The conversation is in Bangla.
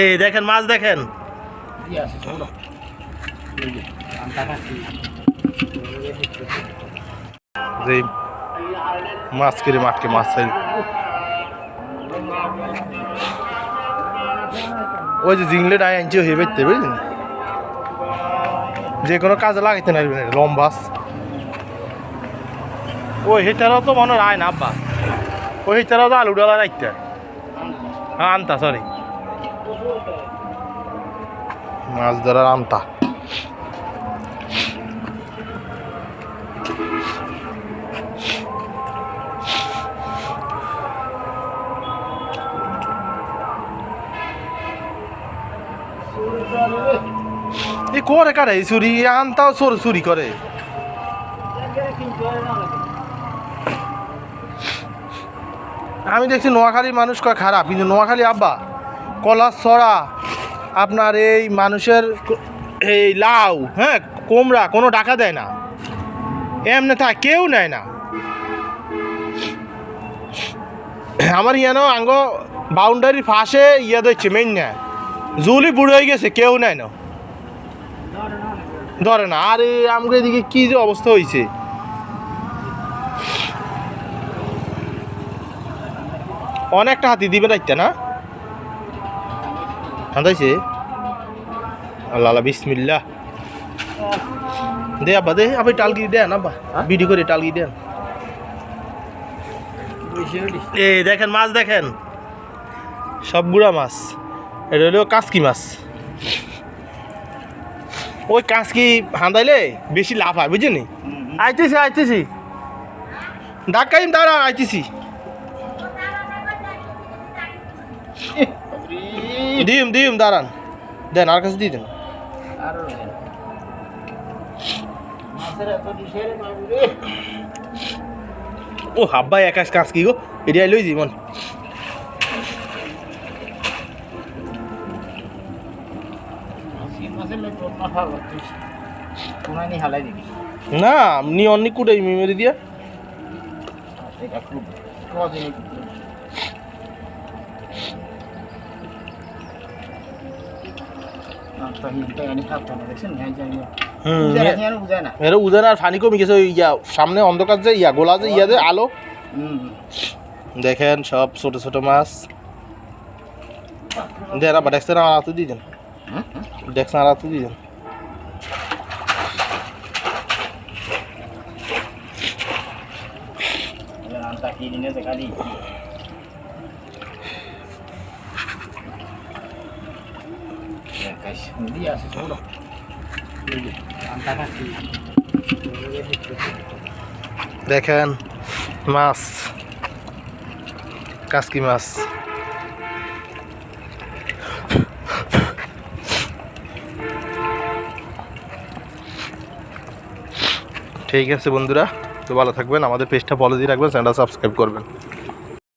এই দেখেন, মাছ দেখেন। যে মাছ কিরে মাঠকে মাছ ওই যে জিংলে ডাই আনছি হয়ে বেরতে বুঝলেন? যে কোনো কাজে লাগাইতে এটা লম্বাস ওই হেটারও তো মনে হয় না, আব্বা। ওই হেটারও তো আলু ডালা রাখতে হ্যাঁ আনতা সরি মাছ ধরার আনতা এ করে কারে? চুরি আনতাও চোর চুরি করে। আমি দেখছি নোয়াখালীর মানুষ কয় খারাপ, কিন্তু নোয়াখালী আব্বা। কলার ছড়া আপনার এই মানুষের এই লাউ হ্যাঁ কোমরা কোনো টাকা দেয় না। এমনি থাক কেউ নেয় না। আমার ইয়ানো আঙ্গ বাউন্ডারির ফাঁসে ইয়ে দিচ্ছে মেন না জুলি বুড়ো হয়ে গেছে, কেউ নেয় না। ধরে না, আরে আমাকে এদিকে কি যে অবস্থা হয়েছে অনেকটা হাতি দিবে রাখতে না? হাঁদাইছে আল্লাহ বিসমিল্লা দে আব্বা দে আবার টালগি দেন আব্বা। ভিডিও করে টালগি দেন। এই দেখেন মাছ দেখেন। সবগুলা মাছ। এটা হলো কাসকি মাছ। ওই কাঁচকি হাঁদাইলে বেশি লাভ হয় বুঝলি? আইতেছি আইতেছি। ডাকাইম দাঁড়া আইতেছি। দিম দিম দাঁড়ান দেন, আর কাছে দিয়ে দেন। ও হাব্বা একাশ কাঁচকি গো? এরিয়া লই জীবন। না নি অন্য কুটাই মেমোরি দিয়া। এর আর ফানি কমে গেছে ইয়া সামনে অন্ধকার যে ইয়া গোলা যে ইয়া যে আলো। দেখেন সব ছোট ছোট মাছ। দেন আবার ডেক্সের আমার হাতে দিয়ে দেন। ডেক্সের আমার হাতে দিয়ে দেন। দেখেন, মাছ, কাসকি মাছ। ঠিক আছে বন্ধুরা, তো ভালো থাকবেন, আমাদের পেজটা ফলো দিয়ে রাখবেন চ্যানেলটা সাবস্ক্রাইব করবেন।